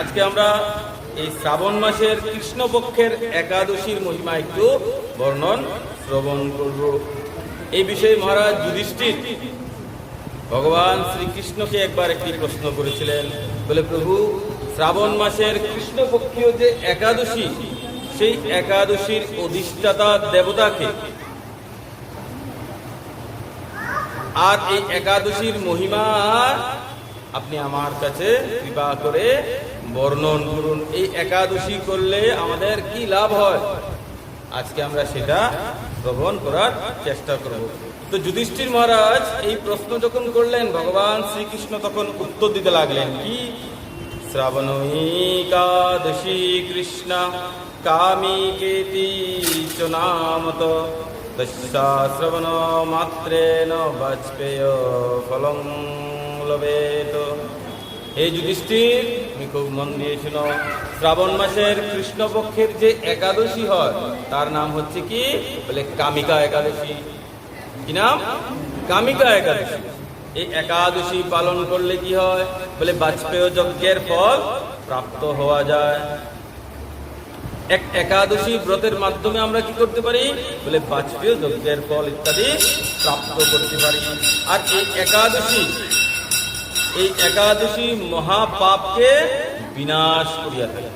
আজকে আমরা এই শ্রাবণ মাসের কৃষ্ণপক্ষের একাদশীর মহিমা একটু বর্ণন, শ্রবণ করব। এই বিষয়ে মহারাজ যুধিষ্ঠির ভগবান শ্রীকৃষ্ণকে একবার একটি প্রশ্ন করেছিলেন। বলে, প্রভু, শ্রাবণ মাসের কৃষ্ণপক্ষীয় যে একাদশী, সেই একাদশীর অধিষ্ঠাতা দেবতাকে আর এই একাদশীর মহিমা আপনি আমার কাছে কৃপা করে বর্ণন করুন। এই একাদশী করলে আমাদের কি লাভ হয়? আজকে আমরা সেটা শ্রবণ করার চেষ্টা করব। তো যুধিষ্ঠির মহারাজ এই প্রশ্ন যখন করলেন, ভগবান শ্রীকৃষ্ণ তখন উত্তর দিতে লাগলেন, কি? শ্রাবণীকাদশী কৃষ্ণ কামিকেতি চ নামত দশাশ্রবণ মাত্রেণ বাজপেয় ফলং লবেত এই যুধিষ্ঠির খুব মন দিয়ে শুনো শ্রাবণ মাসের কৃষ্ণপক্ষের যে একাদশী হয়, তার নাম হচ্ছে কি? বলে কামিকা একাদশী। কি নাম? কামিকা একাদশী। এই একাদশী পালন করলে কি হয়? বলে বাজপেয় যজ্ঞের ফল প্রাপ্ত হওয়া যায়। এক একাদশী ব্রতের মাধ্যমে আমরা কি করতে পারি? বলে বাজপেয় যজ্ঞের ফল ইত্যাদি প্রাপ্ত করতে পারি। আর এই একাদশী এই একাদশী মহাপাপকে বিনাশ করিয়া থাকে।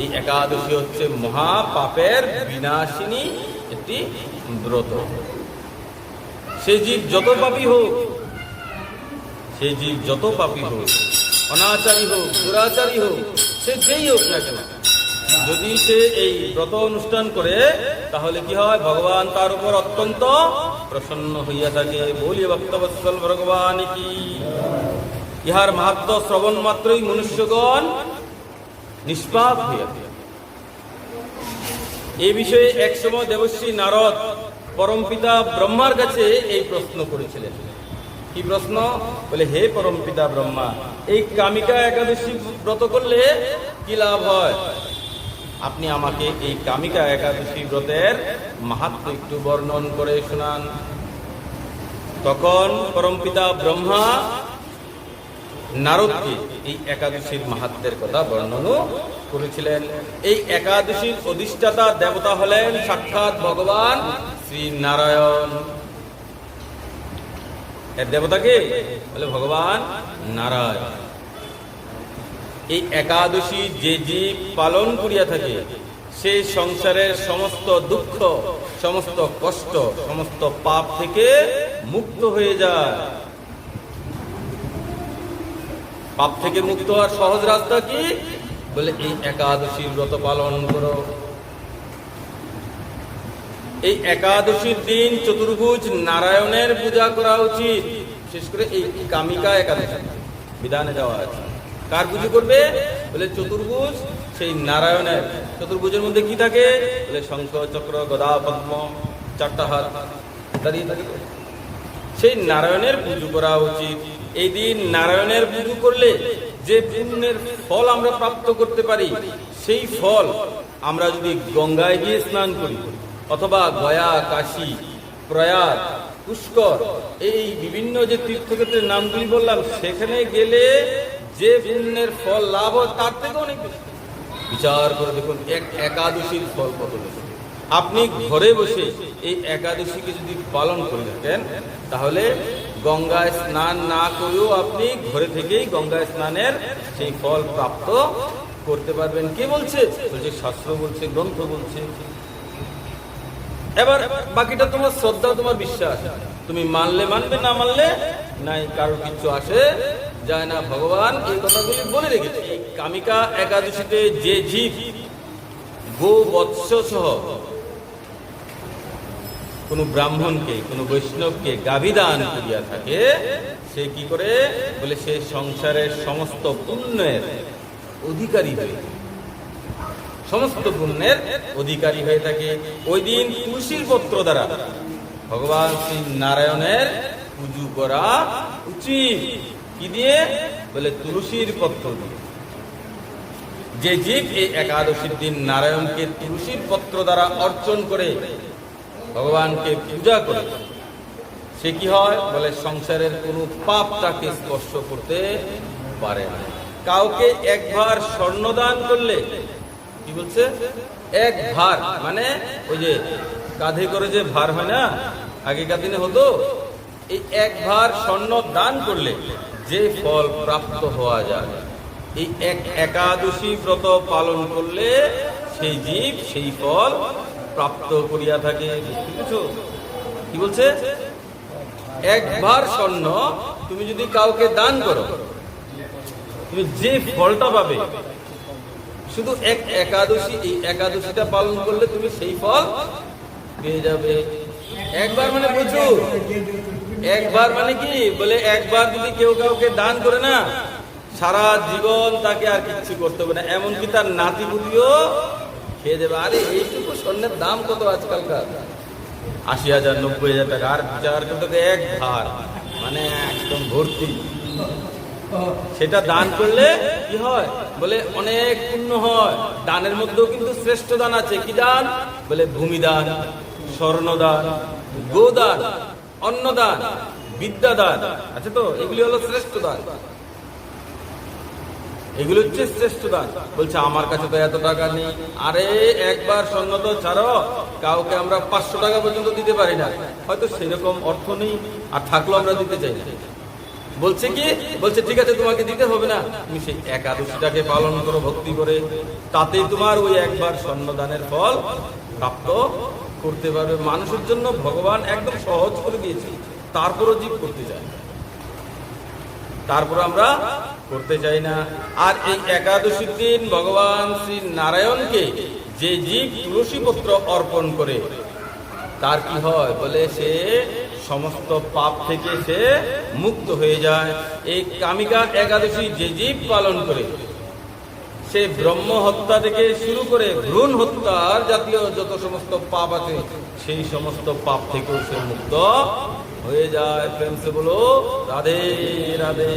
এই একাদশী হচ্ছে মহাপাপের বিনাশিনী একটি ব্রত। সে জীব যত পাপী হোক, সে জীব যত পাপী হোক, অনাচারী হোক, দুরাচারী হোক, সে যেই হোক না কেন, যদি সে এই ব্রত অনুষ্ঠান করে, তাহলে কি হয়? ভগবান তার উপর অত্যন্ত প্রসন্ন হইয়া থাকে। বলিয়ে ভক্তবৎসল ভগবান কি। ইহার মাহাত্ম শ্রবণ মাত্রই মনুষ্যগণ নিষ্পাপ হইয়া। এই বিষয়ে একসময় দেবশ্রী নারদ পরমপিতা ব্রহ্মার কাছে এই প্রশ্ন করেছিলেন। কি প্রশ্ন? বলে, হে পরমপিতা ব্রহ্মা, এই কামিকা একাদশী ব্রত করলে কি লাভ হয়? আপনি আমাকে এই কামিকা একাদশী ব্রতের মাহাত্ম একটু বর্ণন করে শোনান। তখন পরমপিতা ব্রহ্মা নারদকে এই একাদশীর মাহাত্মের কথা বর্ণনও করেছিলেন। এই একাদশীর অধিষ্ঠাতা দেবতা হলেন সাক্ষাৎ ভগবান শ্রী নারায়ণ এর দেবতাকে বলে ভগবান নারায়ণ। এই একাদশী যে জীব পালন করিয়া থাকে, সে সংসারের সমস্ত দুঃখ, সমস্ত কষ্ট, সমস্ত পাপ থেকে মুক্ত হয়ে যায়। পাপ থেকে মুক্ত হওয়ার সহজ রাস্তা কি? বলে, এই একাদশীর ব্রত পালন করো। এই একাদশীর দিন চতুর্ভুজ নারায়ণের পূজা করা উচিত। বিশেষ করে এই কামিকা একাদশী, বিধানে যাওয়া আছে। কার পুজো করবে? বলে চতুর্ভুজ, সেই নারায়ণের। চতুর্ভুজের মধ্যে কি থাকে? বলে শঙ্খ, চক্র, গদা, পদ্ম, চারটা হাত। থাকে সেই নারায়ণের পুজো করা উচিত। এই দিন নারায়ণের পুজো করলে যে পুণ্যের ফল আমরা প্রাপ্ত করতে পারি, সেই ফল আমরা যদি গঙ্গায় গিয়ে স্নান করি, অথবা গয়া, কাশী প্রয়াগ পুষ্কর, এই বিভিন্ন যে তীর্থক্ষেত্রের নামগুলি বললাম, সেখানে গেলে যে পুণ্যের ফল লাভ হয়, তার থেকে অনেক বেশি। বিচার করে দেখুন, এক একাদশীর ফল কত বেশি। আপনি ঘরে বসে এই একাদশীকে যদি পালন করে থাকেন, তাহলে গঙ্গায় স্নান না করেও আপনি ঘরে থেকেই গঙ্গায় স্নানের সেই ফল প্রাপ্ত করতে পারবেন। কে বলছে? বলছে, শাস্ত্র বলছে, গ্রন্থ বলছে। এবার বাকিটা তোমার শ্রদ্ধা, তোমার বিশ্বাস। তুমি মানলে মানবে, না মানলে নাই কারোর কিছু আসে যায় না, ভগবান এই কথাগুলি বলে রেখেছে। কামিকা একাদশীতে যে জীব গো বৎস সহ কোন ব্রাহ্মণকে, কোন বৈষ্ণবকে গাভিদান করিয়া থাকে, সে কি করে? বলে সে সংসারের সমস্ত পুণ্যের অধিকারী হয়ে। সমস্ত পুণ্যের অধিকারী হয়ে থাকে। ওই দিন তুলসীর পত্র দ্বারা ভগবান শ্রী নারায়ণের পুজো করা উচিত। কি দিয়ে? বলে তুলসীর পত্র দিয়ে। যে জীব এই একাদশীর দিন নারায়ণকে তুলসীর পত্র দ্বারা অর্চন করে ভগবানকে পূজা করে, সে কি হয়? বলে সংসারের কোনো পাপ তাকে স্পর্শ করতে পারে না। কাউকে একবার স্বর্ণ দান করলে, কি বলছে? এক ভার মানে ওই যে কাঁধে করে যে ভার হয় না, আগেকার দিনে হতো, এই এক ভার স্বর্ণ দান করলে যে ফল প্রাপ্ত হওয়া যায়, এই এক একাদশী ব্রত পালন করলে সেই জীব সেই ফল প্রাপ্ত করিয়া থাকে। কি বলছে? একবার স্বর্ণ তুমি যদি কাউকে দান করো, তুমি যে ফলটা পাবে, শুধু এক একাদশী, এই একাদশীটা পালন করলে তুমি সেই ফল পেয়ে যাবে। একবার মানে প্রচুর একবার মানে কি? বলে একবার যদি কেউ কাউকে দান করে না, সারা জীবন তাকে আর কিচ্ছু করতে হবে না। এমনকি তার নাতি পুতিও খেয়ে দেবে। আরে, এইটুকু স্বর্ণের দাম কত আজকালকার? আশি হাজার, নব্বই হাজার টাকা। আর বিচার করতে এক ভার মানে একদম ভর্তি। সেটা দান করলে কি হয়? বলে অনেক পুণ্য হয়। দানের মধ্যেও কিন্তু শ্রেষ্ঠ দান আছে। কি দান? বলে ভূমিদান, স্বর্ণদান, গোদান। অন্নদান, বিদ্যাদান। আছে তো, এগুলি হলো শ্রেষ্ঠ দান এগুলো হচ্ছে শ্রেষ্ঠ দান বলছে, আমার কাছে তো এত টাকা নেই। আরে, একবার স্বর্ণ তো ছাড়ো, কাউকে আমরা পাঁচশো টাকা পর্যন্ত দিতে পারি না। হয়তো সেরকম অর্থ নেই, আর থাকলেও আমরা দিতে চাই না। বলছে কি? বলছে, ঠিক আছে, তোমাকে দিতে হবে না। তুমি সেই একাদশীটাকে পালন করো, ভক্তি করে। তাতেই তোমার ওই একবার স্বর্ণদানের ফল প্রাপ্ত করতে পারবে, মানুষের জন্য ভগবান একদম সহজ করে দিয়েছে। তারপরও জীব করতে চায় তারপর আমরা করতে চাই না। আর এই একাদশীর দিন ভগবান শ্রী নারায়ণকে যে জীব তুলসী পত্র অর্পণ করে, তার কি হয়? বলে সে সমস্ত পাপ থেকে সে মুক্ত হয়ে যায়। এই কামিকা একাদশী যে জীব পালন করে সে ব্রহ্ম হত্যা থেকে শুরু করে ভ্রূণ হত্যার জাতীয় যত সমস্ত পাপ আছে, সেই সমস্ত পাপ থেকেও সে মুক্ত হয়ে যায়। প্রেম সে বলো, রাধে রাধে।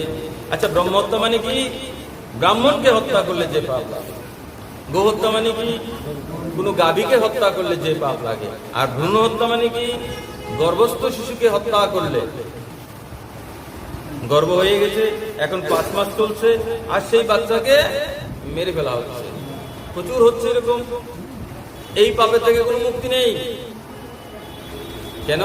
আচ্ছা ব্রহ্ম হত্যা মানে কি? ব্রাহ্মণকে হত্যা করলে যে পাপ লাগে, গো হত্যা মানে কি? কোনো গাভীকে হত্যা করলে যে পাপ লাগে। আর ভ্রূণ হত্যা মানে কি? গর্ভস্থ শিশুকে হত্যা করলে। গর্ভ হয়ে গেছে, এখন পাঁচ মাস চলছে, আর সেই বাচ্চাকে মেরে ফেলা হচ্ছে। প্রচুর হচ্ছে এরকম। এই পাপের থেকে কোনো মুক্তি নেই। কেন?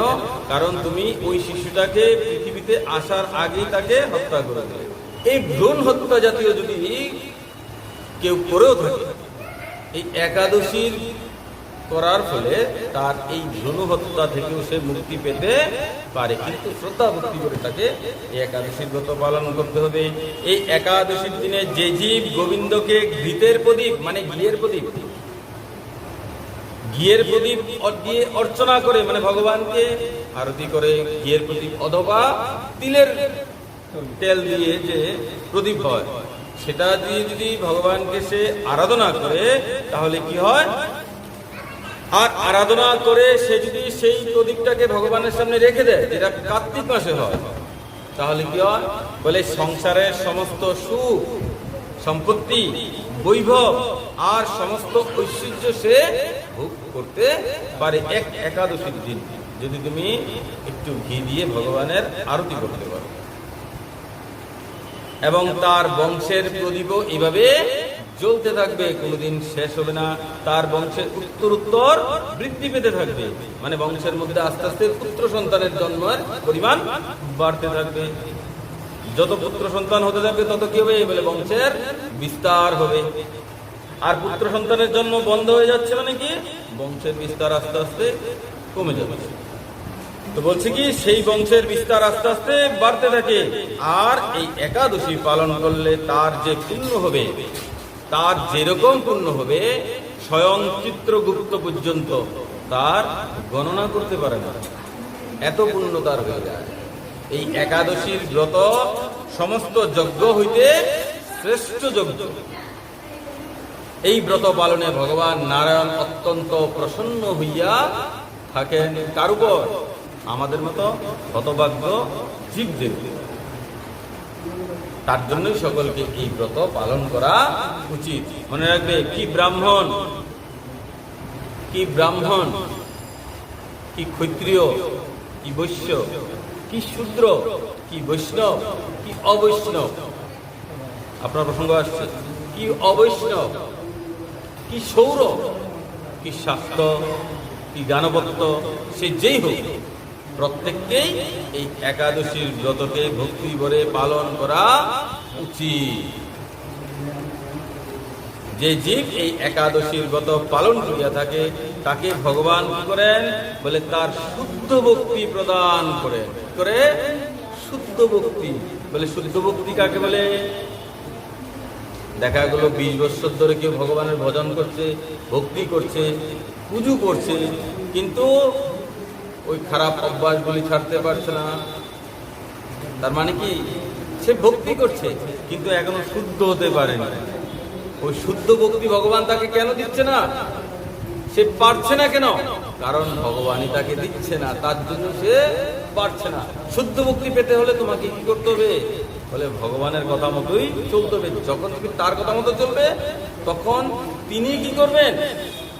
কারণ তুমি ওই শিশুটাকে পৃথিবীতে আসার আগেই তাকে হত্যা করে দিলে। এই ভ্রূণ হত্যা জাতীয় যদি কেউ করেও থাকে, এই একাদশীর করার ফলে তার এই ভ্রূণ হত্যা থেকেও সে মুক্তি পেতে পারে। কিন্তু শ্রদ্ধা ভক্তি করে তাকে একাদশীর ব্রত পালন করতে হবে। এই একাদশীর দিনে যে জীব গোবিন্দকে ঘৃতের প্রদীপ মানে ঘিয়ের প্রদীপ ঘিয়ের প্রদীপ দিয়ে অর্চনা করে মানে ভগবানকে আরতি করে, ঘিয়ের প্রদীপ অথবা তিলের তেল দিয়ে যে প্রদীপ হয়, সেটা দিয়ে যদি ভগবানকে সে আরাধনা করে, তাহলে কি হয়? আর আরাধনা করে সে যদি সেই প্রদীপটাকে ভগবানের সামনে রেখে দেয়, যেটা কার্তিক মাসে হয়, তাহলে কি হয়? বলে সংসারের সমস্ত সুখ, সম্পত্তি, বৈভব আর সমস্ত ঐশ্বর্য সে ভোগ করতে পারে এক একাদশীর দিন। যদি তুমি একটু ঘি দিয়ে ভগবানের আরতি করতে পারো। এবং তার বংশের প্রদীপও এইভাবে জ্বলতে থাকবে, কোনোদিন শেষ হবে না। তার বংশের উত্তর উত্তর বৃদ্ধি পেতে থাকবে। মানে বংশের মধ্যে আস্তে আস্তে পুত্র সন্তানের জন্মের পরিমাণ বাড়তে থাকবে। যত পুত্র সন্তান হতে থাকবে, তত কি হবে? বলে বংশের বিস্তার হবে। আর পুত্র সন্তানের জন্ম বন্ধ হয়ে যাচ্ছে মানে কি? বংশের বিস্তার আস্তে আস্তে কমে যাচ্ছে। তো বলছে কি, সেই বংশের বিস্তার আস্তে আস্তে বাড়তে থাকে। আর এই একাদশী পালন করলে তার যে পুণ্য হবে তার যেরকম পুণ্য হবে, স্বয়ং চিত্রগুপ্ত পর্যন্ত তার গণনা করতে পারে না। এত পুণ্য তার হয়ে যায়। এই একাদশীর ব্রত সমস্ত যজ্ঞ হইতে শ্রেষ্ঠ যজ্ঞ। এই ব্রত পালনে ভগবান নারায়ণ অত্যন্ত প্রসন্ন হইয়া থাকেন। কার উপর? আমাদের মতো হতভাগ্য জীবদের তার জন্যই সকলকে এই ব্রত পালন করা উচিত। মনে রাখবে, কি ব্রাহ্মণ? কি ব্রাহ্মণ? কি ক্ষত্রিয়? কি বৈশ্য? কি শূদ্র? কি বৈষ্ণব? কি অবৈষ্ণব? আপনার প্রসঙ্গ আসছে। কি অবৈষ্ণব? কি সৌর? কি স্বাস্থ্য কি গানবত্ত সে যেই হোক প্রত্যেককেই এই একাদশীর ব্রতকে ভক্তি ভরে পালন করা উচিত। যে জীব এই একাদশীর ব্রত পালন করিয়া থাকে, তাকে ভগবান করেন? বলে তার শুদ্ধ ভক্তি প্রদান করেন। করে? শুদ্ধ ভক্তি। বলে শুদ্ধ ভক্তি কাকে বলে? দেখা গেল বিশ বছর ধরে কেউ ভগবানের ভজন করছে, ভক্তি করছে, পুজো করছে, কিন্তু ওই খারাপ অভ্যাসগুলি ছাড়তে পারছে না। তার মানে কি? সে ভক্তি করছে, কিন্তু এখনও শুদ্ধ হতে পারেনি। ওই শুদ্ধ ভক্তি ভগবান তাকে কেন দিচ্ছে না? সে পারছে না কেন? কারণ ভগবানই তাকে দিচ্ছে না, তার জন্য সে পারছে না। শুদ্ধ ভক্তি পেতে হলে তোমাকে কি করতে হবে? বলে ভগবানের কথা মতোই চলতে হবে। যখন তুমি তার কথা মতো চলবে, তখন তিনি কি করবেন?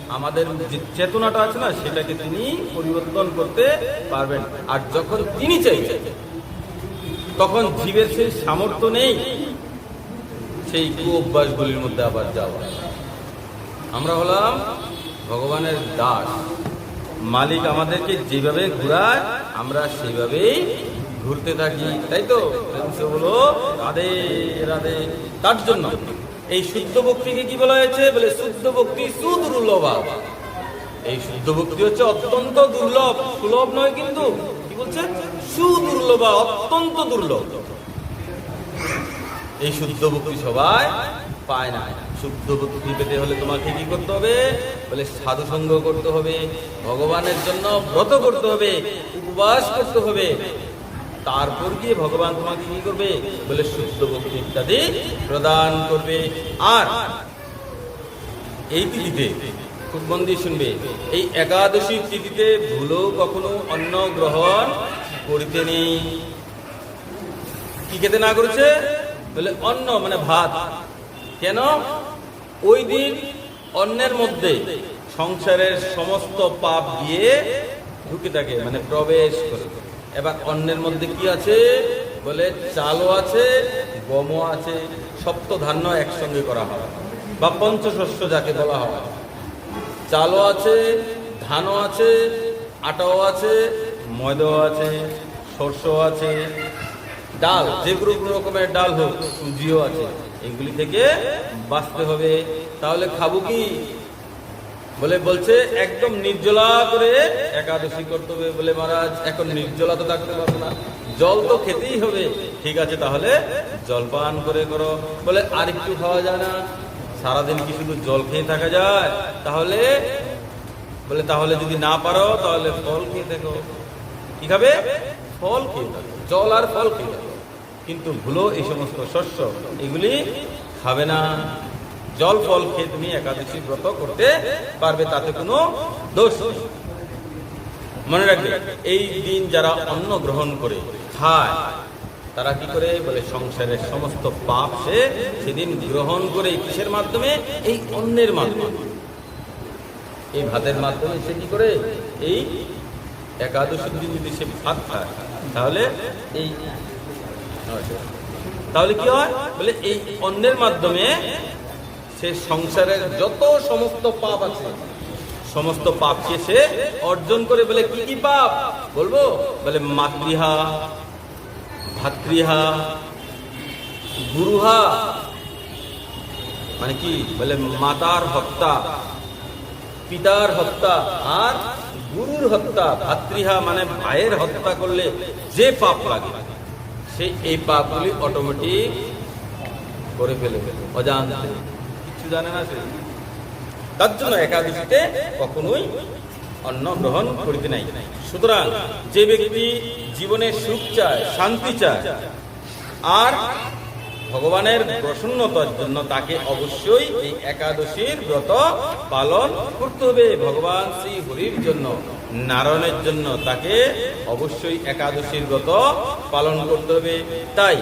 আমাদের যে চেতনাটা আছে না, সেটাকে তিনি পরিবর্তন করতে পারবেন। আর যখন তিনি চাইছেন, তখন জীবের সেই সামর্থ্য নেই, সেই কু অভ্যাসগুলির মধ্যে আবার যাওয়া। আমরা হলাম ভগবানের দাস। মালিক আমাদেরকে যেভাবে ঘুরায়, আমরা সেইভাবেই ঘুরতে থাকি। তাই তো? বলো, রাধে রাধে। তার জন্য এই শুদ্ধ ভক্তিকে কি বলা হয়েছে? বলে শুদ্ধ ভক্তি সুদুর্লভ। এই শুদ্ধ ভক্তি হচ্ছে অত্যন্ত দুর্লভ। সুলভ নয় কিন্তু, কি বলছে সুদুর্লভ, অত্যন্ত দুর্লভ। এই শুদ্ধ ভক্তি সবাই পায় না। শুদ্ধ ভক্তি পেতে হলে তোমাকে কি করতে হবে? বলে সাধু সঙ্গ করতে হবে, ভগবানের জন্য ব্রত করতে হবে, উপবাস করতে হবে। তারপর গিয়ে ভগবান তোমাকে কি করবে? বলে শুদ্ধ ভক্তি ইত্যাদি প্রদান করবে। আর এই তিথিতে খুব মন দিয়ে শুনবে, এই একাদশী তিথিতে ভুলেও কখনো অন্ন গ্রহণ করিতে নেই। কি খেতে না করেছে? বলে অন্ন মানে ভাত। কেন? ওই দিন অন্যের মধ্যে সংসারের সমস্ত পাপ দিয়ে ঢুকে থাকে মানে প্রবেশ করে। এবার অন্যের মধ্যে কি আছে? বলে চালও আছে, গমও আছে। সপ্ত ধান্য একসঙ্গে করা হয়। বা পঞ্চশস্য যাকে বলা হয়। চালও আছে, ধানও আছে, আটাও আছে, ময়দাও আছে, সর্ষও আছে। ডাল, যে কোনো রকমের ডাল হোক, সুজিও আছে। এগুলি থেকে বাঁচতে হবে। তাহলে খাব কি? বলে বলছে, একদম নির্জলা করে একাদশী করতে হবে বলে মহারাজ। এখন নির্জলা তো থাকতে পারব না। জল তো খেতেই হবে। ঠিক আছে, তাহলে জল পান করে করো। বলে আর একটু খাওয়া যায় না। সারাদিন কি শুধু জল খেয়ে থাকা যায়? তাহলে, বলে, তাহলে যদি না পারো, তাহলে ফল খেয়ে দেখো। কি খাবে? ফল খেয়ে থাকো জল আর ফল খেয়ে থাকো কিন্তু ভুলো এই সমস্ত শস্য, এগুলি খাবে না। জল, ফল খেয়ে তুমি একাদশী ব্রত করতে পারবে, তাতে কোনো দোষ। মনে রাখবে, এই দিন যারা অন্ন গ্রহণ করে, খায়, তারা কি করে বলে, সংসারের সমস্ত পাপ সে সেদিন গ্রহণ করে কিসের মাধ্যমে? এই অন্নের মাধ্যমে। এই ভাতের মাধ্যমে সে কি করে? এই একাদশীর দিন যদি সে ভাত খায়, তাহলে এই তাহলে কি হয়? বলে এই অন্যের মাধ্যমে সে সংসারের যত সমস্ত পাপ আছে, সমস্ত পাপকে সে অর্জন করে, বলে কি কি পাপ? বলব? বলে মাতৃহা, ভাতৃহা, গুরুহা। মানে কি? বলে মাতার হত্যা, পিতার হত্যা আর গুরুর হত্যা। ভাতৃহা মানে ভাইয়ের হত্যা করলে যে পাপ লাগে, সে এই পাপগুলি অটোমেটিক করে ফেলে ফেলে, অজান্তে। জানে না সে। তার জন্য একাদশীতে কখনোই অন্ন গ্রহণ করিতে নাই। সুতরাং যে ব্যক্তি জীবনে সুখ চায়, শান্তি চায়, আর ভগবানের প্রসন্নতার জন্য তাকে অবশ্যই এই একাদশীর ব্রত পালন করতে হবে। ভগবান শ্রী হরির জন্য, নারায়ণের জন্য তাকে অবশ্যই একাদশীর ব্রত পালন করতে হবে। তাই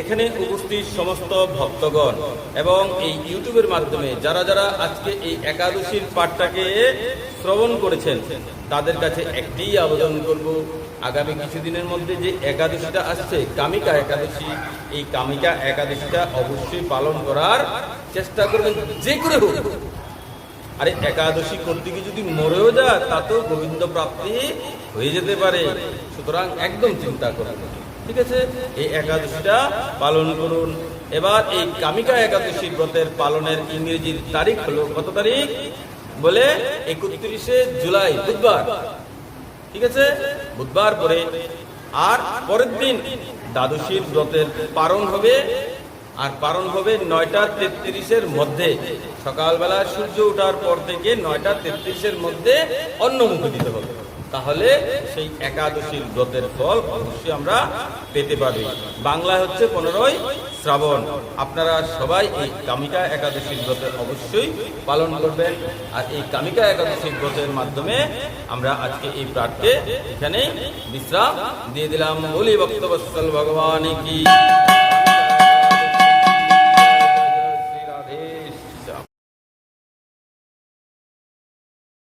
এখানে উপস্থিত সমস্ত ভক্তগণ এবং এই ইউটিউবের মাধ্যমে যারা যারা আজকে এই একাদশীর পাঠটাকে শ্রবণ করেছেন, তাদের কাছে একটি আবেদন করব। আগামী কিছুদিনের মধ্যে যে একাদশীটা আসছে, কামিকা একাদশী, এই কামিকা একাদশীটা অবশ্যই পালন করার চেষ্টা করবেন, যে করে হোক। আরে, একাদশী করতে গিয়ে যদি মরেও যায় তাতেও গোবিন্দ প্রাপ্তি হয়ে যেতে পারে। সুতরাং একদম চিন্তা করুন ঠিক আছে? এই একাদশীটা পালন করুন। এবার এই কামিকা একাদশী ব্রতের পালনের ইংরেজির তারিখ হলো কত তারিখ? বলে একত্রিশে জুলাই, বুধবার। ঠিক আছে? বুধবার পরে। আর পরের দিন দ্বাদশীর ব্রতের পারণ হবে। আর পারণ হবে নয়টা তেত্রিশের মধ্যে। সকালবেলা সূর্য ওঠার পর থেকে নয়টা তেত্রিশের মধ্যে অন্নমুখী দিতে হবে। তাহলে সেই একাদশীর ব্রতের ফল অবশ্যই আমরা পেতে পারি। বাংলায় হচ্ছে পনেরোই শ্রাবণ। আপনারা সবাই এই কামিকা একাদশীর ব্রতের অবশ্যই পালন করবেন। আর এই কামিকা একাদশীর ব্রতের মাধ্যমে আমরা আজকে এই প্রাটকে এখানে বিশ্রাম দিয়ে দিলাম। বলি বক্তবৎসল ভগবান কি।